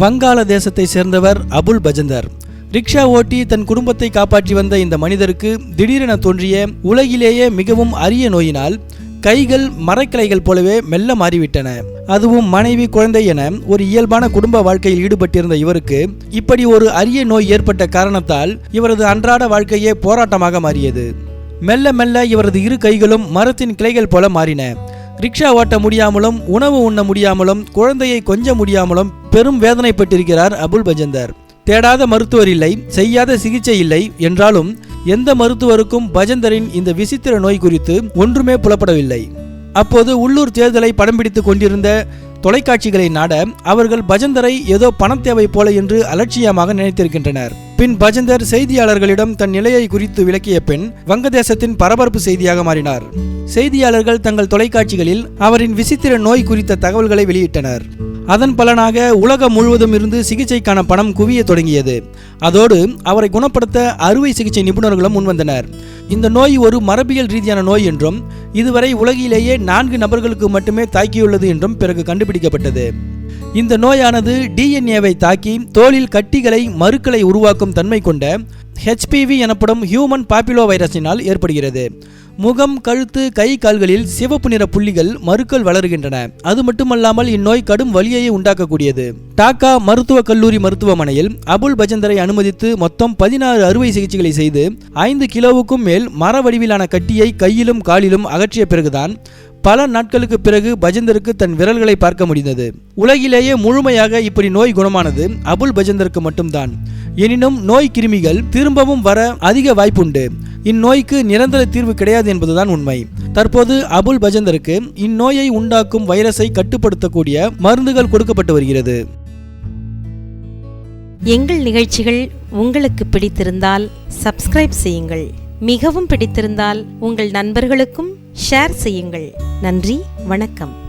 வங்காள தேசத்தை சேர்ந்தவர் அபுல் பஜந்தர். ரிக்ஷா ஓட்டி தன் குடும்பத்தை காப்பாற்றி வந்த இந்த மனிதருக்கு திடீரென தோன்றிய உலகிலேயே மிகவும் அரிய நோயினால் கைகள் மரக்கிளைகள் போலவே மெல்ல மாறிவிட்டன. அதுவும் மனைவி குழந்தை என ஒரு இயல்பான குடும்ப வாழ்க்கையில் ஈடுபட்டிருந்த இவருக்கு இப்படி ஒரு அரிய நோய் ஏற்பட்ட காரணத்தால் இவரது அன்றாட வாழ்க்கையே போராட்டமாக மாறியது. மெல்ல மெல்ல இவரது இரு கைகளும் மரத்தின் கிளைகள் போல மாறின. ரிக்ஷா ஓட்ட முடியாமலும் உணவு உண்ண முடியாமலும் குழந்தையை கொஞ்ச முடியாமலும் பெரும் வேதனைப்பட்டிருக்கிறார் அபுல் பஜந்தர். தேடாத மருத்துவர் இல்லை செய்யாத சிகிச்சை இல்லை என்றாலும் எந்த மருத்துவருக்கும் பஜந்தரின் இந்த விசித்திர நோய் குறித்து ஒன்றுமே புலப்படவில்லை. அப்போது உள்ளூர் தேர்தலை படம் பிடித்துக் கொண்டிருந்த தொலைக்காட்சிகளை நாட அவர்கள் பஜந்தரை ஏதோ பணத் தேவை போல என்று அலட்சியமாக நினைத்திருக்கின்றனர். பின் பஜந்தர் செய்தியாளர்களிடம் தன் நிலையை குறித்து விளக்கிய பின் வங்கதேசத்தின் பரபரப்பு செய்தியாக மாறினார். செய்தியாளர்கள் தங்கள் தொலைக்காட்சிகளில் அவரின் விசித்திர நோய் குறித்த தகவல்களை வெளியிட்டனர். அதன் பலனாக உலகம் முழுவதும் இருந்து சிகிச்சைக்கான பணம் குவிய தொடங்கியது. அதோடு அவரை குணப்படுத்த அறுவை சிகிச்சை நிபுணர்களும் முன்வந்தனர். இந்த நோய் ஒரு மரபியல் ரீதியான நோய் என்றும் இதுவரை உலகிலேயே நான்கு நபர்களுக்கு மட்டுமே தாக்கியுள்ளது என்றும் பிறகு கண்டுபிடிக்கப்பட்டது. இந்த நோயானது டிஎன்ஏவை தாக்கி தோலில் கட்டிகளை மறுக்களை உருவாக்கும் தன்மை கொண்ட ஹெச்பிவி எனப்படும் ஹியூமன் பாப்பிலோ வைரஸினால் ஏற்படுகிறது. முகம் கழுத்து கை கால்களில் சிவப்பு நிற புள்ளிகள் மறுக்கள் வளருகின்றன. அது மட்டுமல்லாமல் இந்நோய் கடும் வலியையே உண்டாக்கக்கூடியது. டாக்கா மருத்துவக் கல்லூரி மருத்துவமனையில் அபுல் பஜந்தரை அனுமதித்து மொத்தம் பதினாறு அறுவை சிகிச்சைகளை செய்து ஐந்து கிலோவுக்கும் மேல் மர வடிவிலான கட்டியை கையிலும் காலிலும் அகற்றிய பிறகுதான் பல நாட்களுக்கு பிறகு பஜந்தருக்கு தன் விரல்களை பார்க்க முடிந்தது. உலகிலேயே முழுமையாக இப்படி நோய் குணமானது அபுல் பஜந்தருக்கு மட்டும்தான். எனினும் நோய் கிருமிகள் திரும்பவும் வர அதிக வாய்ப்புண்டு. இந்நோய்க்கு நிரந்தர தீர்வு கிடையாது என்பதுதான் உண்மை. தற்போது அபுல் பஜந்தருக்கு இந்நோயை உண்டாக்கும் வைரஸை கட்டுப்படுத்தக்கூடிய மருந்துகள் கொடுக்கப்பட்டு வருகிறது. எங்கள் நிகழ்ச்சிகள் உங்களுக்கு பிடித்திருந்தால் சப்ஸ்கிரைப் செய்யுங்கள். மிகவும் பிடித்திருந்தால் உங்கள் நண்பர்களுக்கும் ஷேர் செய்யுங்கள். நன்றி வணக்கம்.